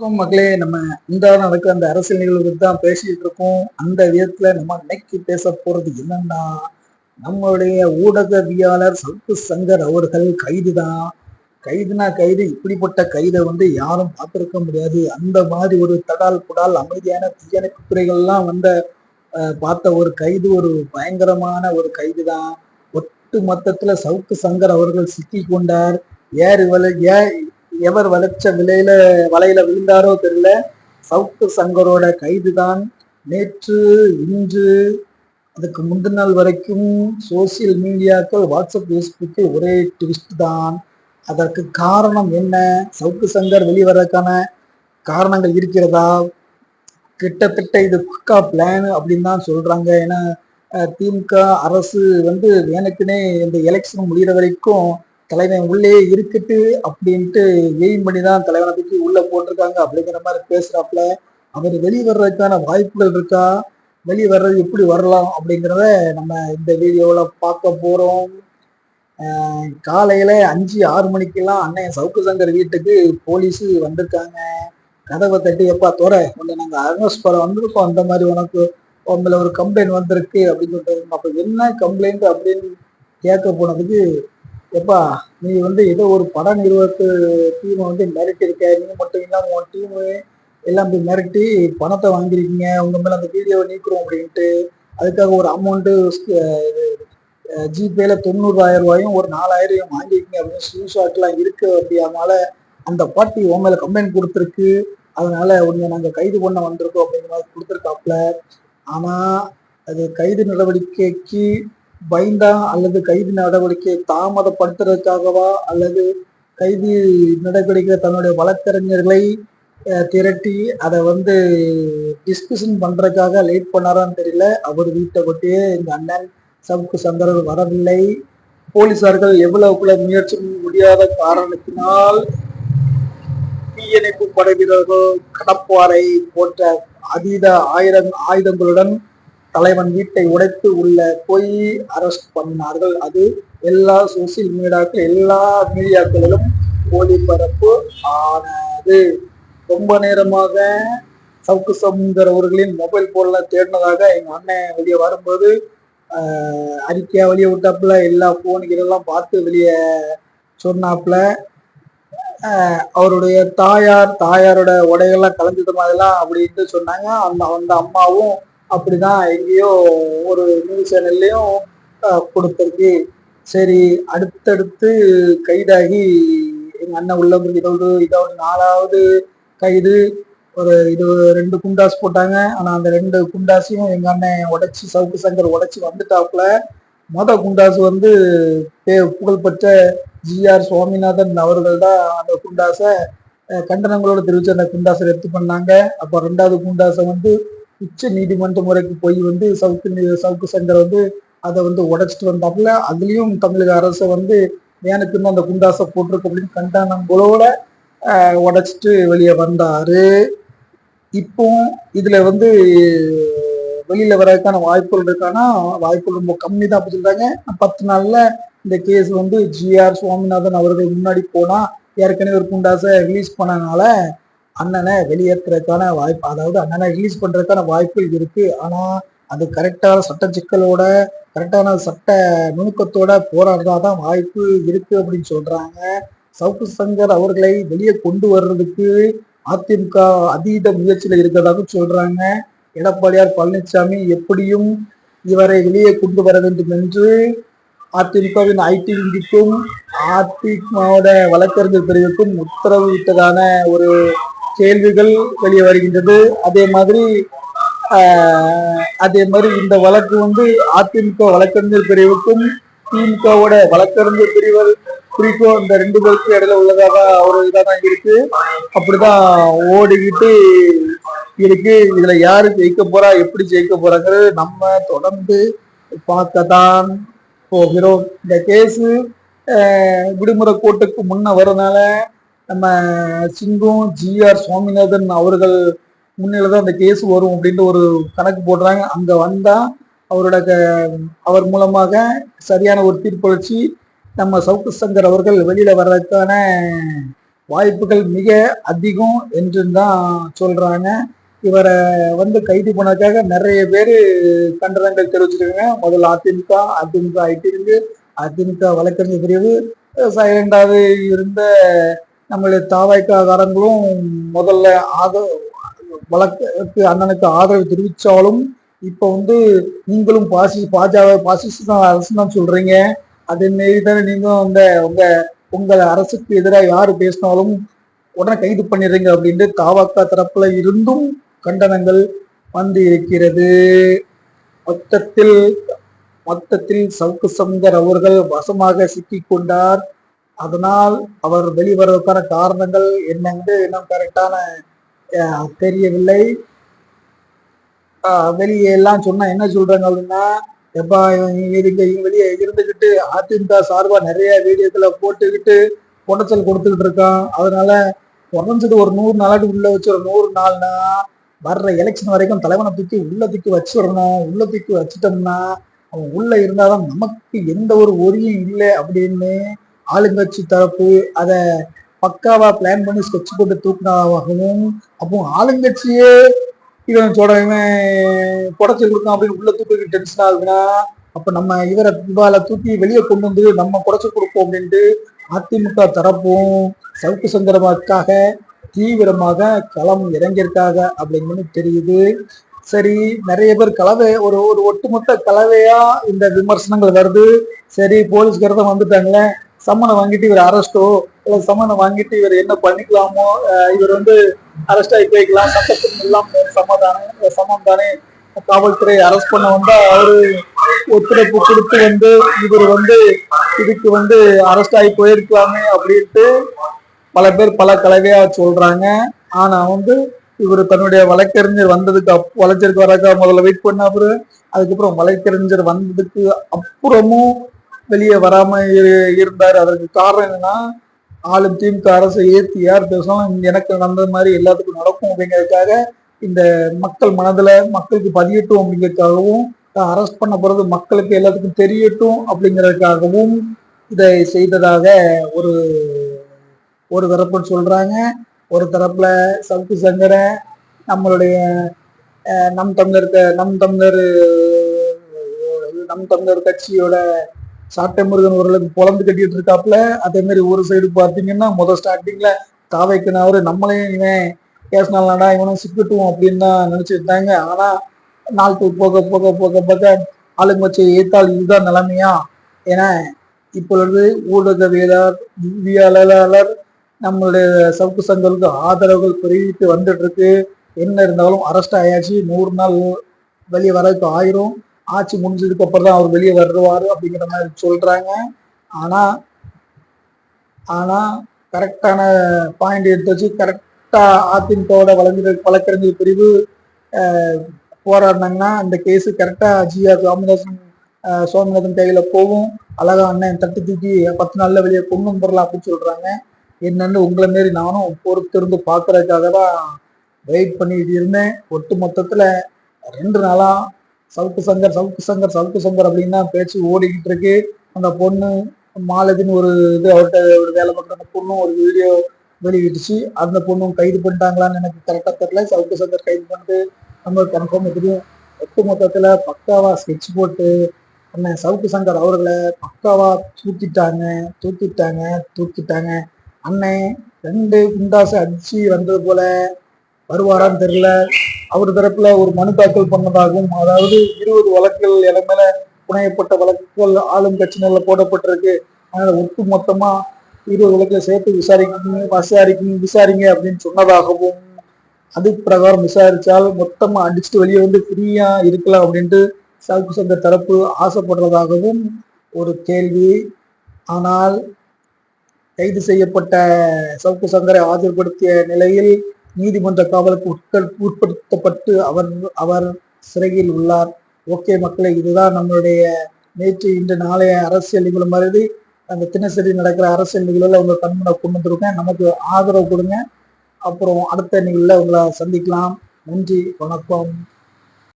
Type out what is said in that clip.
வணக்கம் மக்களே. நம்ம இந்த நடக்கிற அந்த அரசியல் நிகழ்வு தான் பேசிட்டு இருக்கோம். அந்த விதத்துல நம்ம இன்னைக்கு பேச போறது என்னன்னா நம்மளுடைய ஊடகவியாளர் சப்பு சங்கர் அவர்கள் கைது தான். கைதுனா கைது. இப்படிப்பட்ட கைதை வந்து யாரும் பார்த்திருக்க முடியாது. அந்த மாதிரி ஒரு தடால் புடால் அமைதியான தீயணைப்பு துறைகள்லாம் வந்த பார்த்த ஒரு கைது ஒரு பயங்கரமான ஒரு கைது தான். ஒட்டு மொத்தத்துல சவுக்கு சங்கர் அவர்கள் சிக்கி கொண்டார். ஏறு வலை ஏ எவர் வளைச்ச விலையில வலையில விழுந்தாரோ தெரியல. சவுக்கு சங்கரோட கைதுதான். நேற்று இன்று அதுக்கு முந்தின நாள் வரைக்கும் சோசியல் மீடியாக்கள் வாட்ஸ்அப் ஃபேஸ்புக்கில் ஒரே ட்விஸ்ட் தான். அதற்கு காரணம் என்ன? சவுக்கு சங்கர் வெளிவரக்கான காரணங்கள் இருக்கிறதா? கிட்டத்தட்ட இது குக்கா பிளான் அப்படின்னு தான் சொல்றாங்க. ஏன்னா திமுக அரசு வந்து எனக்குனே இந்த எலெக்ஷன் முடிகிற வரைக்கும் தலைவன் உள்ளே இருக்கட்டு அப்படின்ட்டு எய்ம் பண்ணி தான் தலைவனை பற்றி உள்ள போட்டிருக்காங்க. அப்படிங்கிற மாதிரி பேசுறாப்புல. அவர் வெளிவர்றதுக்கான வாய்ப்புகள் இருக்கா? வெளியே வர்றது எப்படி வரலாம் அப்படிங்கிறத நம்ம இந்த வீடியோவில் பார்க்க போகிறோம் காலையில் அஞ்சு ஆறு மணிக்கெல்லாம் அண்ணன் சவுக்கு சங்கர் வீட்டுக்கு போலீஸு வந்திருக்காங்க. கதவை தட்டி எப்பா தோற உன்னை நாங்கள் அரெஸ்ட் வந்திருக்கோம். அந்த மாதிரி உனக்கு உங்களை ஒரு கம்ப்ளைண்ட் வந்திருக்கு. அப்படின்னு சொல்லிட்டு அப்போ என்ன கம்ப்ளைண்ட் அப்படின்னு கேட்க போனதுக்கு எப்பா நீ வந்து ஏதோ ஒரு பட நிறுவனத்து டீமை வந்து மிரட்டி இருக்க. நீ மட்டும் இல்லாமல் உன் டீமு எல்லாம் போய் மிரட்டி பணத்தை வாங்கியிருக்கீங்க. உங்க மேல அந்த வீடியோவை நீக்குறோம் அப்படின்ட்டு. அதுக்காக ஒரு அமௌண்ட்டு ஜிபேல தொண்ணூறாயிரம் ரூபாயும் ஒரு நாலாயிரம் வாங்கியிருக்கீங்க அப்படின்னு ஸ்க்ரீன்ஷாட்லாம் இருக்கு அப்படியானால அந்த பார்ட்டி உன் மேல கம்ப்ளைண்ட் கொடுத்துருக்கு. அதனால உன்னை நாங்கள் கைது பண்ண வந்திருக்கோம் அப்படிங்கிற மாதிரி கொடுத்துருக்காப்புல ஆனா அது கைது நடவடிக்கைக்கு பயந்தா அல்லது கைது நடவடிக்கையை தாமதப்படுத்துறதுக்காகவா அல்லது கைது நடவடிக்கை தன்னுடைய வழக்கறிஞர்களை திரட்டி அதை வந்து டிஸ்கஷன் பண்றதுக்காக லேட் பண்ணாரான்னு தெரியல. அவர் வீட்டை விட்டே இந்த அண்ணன் சவுக்கு சங்கர் வரவில்லை. போலீசார்கள் எவ்வளவுக்குள்ள முயற்சி முடியாத காரணத்தினால் தீயணைப்பு படை வீரர்கள் கடப்பாறை போன்ற அதீத ஆயுதம் ஆயுதங்களுடன் தலைவன் வீட்டை உடைத்து உள்ள போய் அரெஸ்ட் பண்ணார்கள் அது எல்லா சோசியல் மீடியாக்கள் எல்லா மீடியாக்களிலும் ஒளிபரப்பு ஆனது. ரொம்ப நேரமாக சவுக்கு சமுந்தர் அவர்களின் மொபைல் போன்ல தேடினதாக எங்க அண்ணன் வெளியே வரும்போது ஆஹ், அறிக்கையா வெளியே விட்டாப்புல எல்லா போன் இதெல்லாம் பார்த்து வெளியே சொன்னாப்புல அவருடைய தாயார் தாயாரோட உடைகள்லாம் கலந்துட்ட மாதிரிலாம் அப்படின்ட்டு சொன்னாங்க. அந்த அந்த அம்மாவும் அப்படிதான் எங்கேயோ ஒரு நியூஸ் சேனல்லையும் கொடுத்துருக்கு. சரி அடுத்தடுத்து கைதாகி எங்க அண்ணன் உள்ள வந்து இதோடு இதோட நாலாவது கைது. ஒரு இது ரெண்டு குண்டாஸ் போட்டாங்க. ஆனா அந்த ரெண்டு குண்டாஸையும் எங்க அண்ணன் உடைச்சி சவுக்கு சங்கர் உடைச்சி வந்துட்டாப்புல. மொத குண்டாஸ் வந்து பே- புகழ்பெற்ற ஜிஆர் சுவாமிநாதன் அவர்கள் தான் அந்த குண்டாஸை கண்டனங்களோட தெரிவிச்சு அந்த குண்டாஸை ரத்து பண்ணாங்க. அப்ப ரெண்டாவது குண்டாஸை வந்து உச்ச நீதிமன்ற முறைக்கு போய் வந்து சவுக்கு நீ- சவுக்கு சங்கர் வந்து அதை வந்து உடைச்சிட்டு வந்தாப்புல அதுலயும் தமிழக அரசு வந்து எனக்கு அந்த குண்டாசை போட்டிருக்கு அப்படின்னு கண்டனங்களோட உடைச்சிட்டு வெளியே வந்தாரு. இப்போ இதுல வந்து வெளியில வர்றதுக்கான வாய்ப்புகள் இருக்கானா வாய்ப்புகள் ரொம்ப கம்மி தான் அப்படி சொல்றாங்க. பத்து நாள்ல இந்த கேஸ் வந்து ஜிஆர் சுவாமிநாதன் அவர்கள் முன்னாடி போனா ஏற்கனவே ஒரு குண்டாசை ரிலீஸ் பண்ணனால அண்ணனை வெளியேற்றுறதுக்கான வாய்ப்பு அதாவது அண்ணனை ரிலீஸ் பண்றதுக்கான வாய்ப்புகள் இருக்கு. ஆனா அது கரெக்டான சட்ட சிக்கலோட கரெக்டான சட்ட நுணுக்கத்தோட போராடுறதாதான் வாய்ப்பு இருக்கு அப்படின்னு சொல்றாங்க. சவுக்கு சங்கர் அவர்களை வெளியே கொண்டு வர்றதுக்கு அதிமுக அதீத முயற்சியில் இருக்கிறதாக சொல்றாங்க. எடப்பாடியார் பழனிசாமி எப்படியும் இவரை வெளியே கொண்டு வர வேண்டும் என்று அதிமுகவின் ஐடி விங்கிக்கும் அதிமுகவோட வழக்கறிஞர் பிரிவுக்கும் உத்தரவு விட்டதான ஒரு கேள்விகள் வெளியே வருகின்றது. அதே மாதிரி அதே மாதிரி இந்த வழக்கு வந்து அதிமுக வழக்கறிஞர் பிரிவுக்கும் திமுகவோட வழக்கறிஞர் பிரிவு குறிக்கும் இந்த ரெண்டு பேருக்கும் இடையில உள்ளதாக ஒரு இதாக தான் இருக்கு. அப்படிதான் ஓடிக்கிட்டு இருக்கு. இதுல யாரு ஜெயிக்க போறா எப்படி ஜெயிக்க போறாங்கிறது நம்ம தொடர்ந்து பார்க்கத்தான் போகிறோம். இந்த கேஸு விடுமுறை கோட்டுக்கு முன்ன வரனால நம்ம சிங்கம் ஜிஆர் சுவாமிநாதன் அவர்கள் முன்னில தான் அந்த கேஸ் வரும் அப்படின்ட்டு ஒரு கணக்கு போடுறாங்க. அங்க வந்தா அவரோட க- அவர் மூலமாக சரியான ஒரு தீர்ப்பளிச்சு நம்ம சவுக்கு சங்கர் அவர்கள் வெளியில வர்றதுக்கான வாய்ப்புகள் மிக அதிகம் என்று தான் சொல்றாங்க. இவரை வந்து கைது பண்ணதுக்காக நிறைய பேர் கண்டனங்கள் தெரிவிச்சிருக்காங்க. முதல்ல அதிமுக அதிமுக ஐடி அதிமுக வழக்கறிஞர் பிரிவு சைலண்டாக இருந்த நம்மளுடைய தாவாய்க்காரங்களும் முதல்ல ஆதரவு வழக்கு அண்ணனுக்கு ஆதரவு தெரிவித்தாலும் இப்போ வந்து நீங்களும் பாசி பாஜக பாசிஸ்ட் அரசு தான் சொல்றீங்க. அதே மாரி தானே நீங்களும் அந்த உங்க உங்கள் அரசுக்கு எதிராக யாரு பேசினாலும் உடனே கைது பண்ணிடுறீங்க அப்படின்ட்டு தாவாக்கா தரப்புல இருந்தும் கண்டனங்கள் வந்து இருக்கிறது. மொத்தத்தில் மொத்தத்தில் சவுக்கு சங்கர் அவர்கள் வசமாக சிக்கிக்கொண்டார் அதனால் அவர் வெளிவருவதற்கான காரணங்கள் என்னென்று இன்னும் கரெக்டான தெரியவில்லை. வெளியே எல்லாம் சொன்னா என்ன சொல்றாங்க அப்படின்னா எப்பா இவங்க வெளியே இருந்துகிட்டு அதிமுக சார்பா நிறைய வீடியோக்களை போட்டுக்கிட்டு குடைச்சல் கொடுத்துக்கிட்டு இருக்கான். அதனால குறைஞ்சது ஒரு நூறு நாளாட்டு உள்ள வச்சு ஒரு நூறு நாள்னா வர்ற எலெக்ஷன் வரைக்கும் தலைவனை தூக்கி உள்ள தூக்கி வச்சிடணும். உள்ள தூக்கி வச்சிட்டோம்னா அவன் உள்ள இருந்தாதான் நமக்கு எந்த ஒரு ஒரியும் இல்லை அப்படின்னு ஆளுங்கட்சி தரப்பு அதை பக்காவா பிளான் பண்ணி ஸ்கெட்ச் போட்டு தூக்கினதாகவும் அப்போ ஆளுங்கட்சியே இவன் சொல்ற இவன் புடச்சி கொடுக்கும் அப்படின்னு உள்ள தூக்கி டென்ஷன் ஆகுதுன்னா அப்ப நம்ம இவரை இவால தூக்கி வெளியே கொண்டு வந்து நம்ம குறைச்சி கொடுப்போம் அப்படின்ட்டு அதிமுக தரப்பும் சவுக்கு சந்திரமாக்காக தீவிரமாக களம் இறங்கியிருக்காங்க அப்படின்னு தெரியுது. சரி நிறைய பேர் கலவை ஒரு ஒரு ஒட்டுமொத்த கலவையா இந்த விமர்சனங்கள் வருது. சரி போலீஸ்காரதான் வந்துட்டாங்களே சம்மனை வாங்கிட்டு இவர் அரெஸ்டோ இல்ல சம்மனை வாங்கிட்டு இவர் என்ன பண்ணிக்கலாமோ இவர் வந்து அரெஸ்ட் ஆகி போய்க்கலாம். சட்டத்தின் எல்லாம் சமாதானம் சமம் தானே காவல்துறை அரெஸ்ட் பண்ண வந்தா அவரு ஒத்துழைப்பு கொடுத்து வந்து இவர் வந்து இதுக்கு வந்து அரெஸ்ட் ஆகி போயிருக்கலாமே அப்படின்ட்டு பல பேர் பல கலவையா சொல்றாங்க. ஆனா வந்து இவர் தன்னுடைய வழக்கறிஞர் வந்ததுக்கு அப் வழக்கறிஞர் வரக்கா முதல்ல வெயிட் பண்ண அப்புறம் அதுக்கப்புறம் வழக்கறிஞர் வந்ததுக்கு அப்புறமும் வெளியே வராம இருந்தார். அதற்கு காரணம் என்னன்னா ஆளும் திமுக அரசை ஏற்றி யார் பேசணும் எனக்கு நடந்த மாதிரி எல்லாத்துக்கும் நடக்கும் அப்படிங்கிறதுக்காக இந்த மக்கள் மனதுல மக்களுக்கு பதியட்டும் அப்படிங்கிறதுக்காகவும் அரெஸ்ட் பண்ண போறது மக்களுக்கு எல்லாத்துக்கும் தெரியட்டும் அப்படிங்கிறதுக்காகவும் இதை செய்ததாக ஒரு ஒரு தரப்புன்னு சொல்றாங்க. ஒரு தரப்புல சவுக்கு சங்கரன் நம்மளுடைய நம் தமிழர் நம் தமிழர் நம் தமிழர் கட்சியோட சாட்டை முருகன் ஓரளவுக்கு புலந்து கட்டிட்டு இருக்காப்புல. அதே மாதிரி ஒரு சைடு பார்த்தீங்கன்னா முதல் ஸ்டார்டிங்ல தாவைக்குனவர் நம்மளையும் இவன் பேசினாலாடா இவனும் சிக்கட்டும் அப்படின்னு தான் நினைச்சிருந்தாங்க. ஆனா நாள் போக போக போக போக ஆளுங்க வச்சு ஏத்தால் இதுதான் நிலைமையா? ஏன்னா இப்பொழுது ஊடகவியலாளர் வியாளர் நம்மளுடைய சவுக்கு சங்கங்களுக்கு ஆதரவுகள் பெருகிட்டு வந்துட்டு இருக்கு. என்ன இருந்தாலும் அரெஸ்ட் ஆயாச்சு. நூறு நாள் வெளியே வரதுக்கு ஆயிரும். ஆட்சி முடிஞ்சதுக்கு அப்புறம் தான் அவர் வெளியே வருவார் அப்படிங்கிற மாதிரி சொல்றாங்க. ஆனா ஆனா கரெக்டான பாயிண்ட் எடுத்து வச்சு கரெக்டா அதிமுகவோட வழங்குற வழக்கறிஞர் பிரிவு போராடினாங்கன்னா அந்த கேஸ் கரெக்டா ஜிஆர் ராமதாசன் சோமநாதன் கையில போகும். அழகா அண்ணன் தட்டு தூக்கி பத்து நாள்ல வெளியே கொண்டு வந்துடலாம் அப்படின்னு சொல்றாங்க. என்னன்னு உங்களை மாரி நானும் பொறுத்திருந்து பாக்குறதுக்காக தான் வெயிட் பண்ணிட்டு இருந்தேன். ஒட்டு மொத்தத்துல ரெண்டு நாளா சவுக்கு சங்கர் சவுக்கு சங்கர் சவுக்கு சங்கர் அப்படின்னு தான் பேச்சு ஓடிக்கிட்டு இருக்கு. அந்த பொண்ணு மாலதின்னு ஒரு இது அவர்கிட்ட ஒரு வேலை பார்க்குற அந்த பொண்ணும் ஒரு வீடியோ வெளியிட்டுச்சு அந்த பொண்ணும் கைது பண்ணிட்டாங்களான்னு எனக்கு கரெக்டாக தெரியல. சவுக்கு சங்கர் கைது பண்ணிட்டு நம்ம கன்ஃபார்ம் தெரியும் ஒட்டு மொத்தத்தில் பக்காவா ஸ்கெட்ச் போட்டு அண்ணன் சவுக்கு சங்கர் அவர்களை பக்காவா தூக்கிட்டாங்க தூக்கிட்டாங்க தூக்கிட்டாங்க. அண்ணன் ரெண்டு குண்டாசை அடிச்சு வந்தது போல வருவாரான்னு தெரியல. அவர் தரப்புல ஒரு மனு தாக்கல் பண்ணதாகவும் அதாவது இருபது வழக்குகள் என மேல புனையப்பட்ட வழக்குகள் ஆளும் கட்சியினர்ல போடப்பட்டிருக்கு. அதனால ஒட்டு மொத்தமா இருபது வழக்குல சேர்த்து விசாரிக்கணும் விசாரிக்கணும் விசாரிங்க அப்படின்னு சொன்னதாகவும் அது பிரகாரம் விசாரிச்சால் மொத்தமா அடிச்சுட்டு வெளியே வந்து ஃப்ரீயா இருக்கலாம் அப்படின்ட்டு சவுக்கு சங்க தரப்பு ஆசைப்படுறதாகவும் ஒரு கேள்வி. ஆனால் கைது செய்யப்பட்ட சவுக்கு சங்கரை ஆஜர்படுத்திய நிலையில் நீதிமன்ற காவலுக்கு உட்கள் உட்படுத்தப்பட்டு அவர் அவர் சிறையில் உள்ளார். ஓகே மக்களை இதுதான் நம்மளுடைய நேற்று இன்று நாளைய அரசியல் நிகழ்வு மாதிரி. அந்த தினசரி நடக்கிற அரசியல் நிகழ்வுல உங்க கண்முனை கொண்டு வந்திருக்கேன். நமக்கு ஆதரவு கொடுங்க. அப்புறம் அடுத்த நிகழ்வுல உங்களை சந்திக்கலாம். நன்றி வணக்கம்.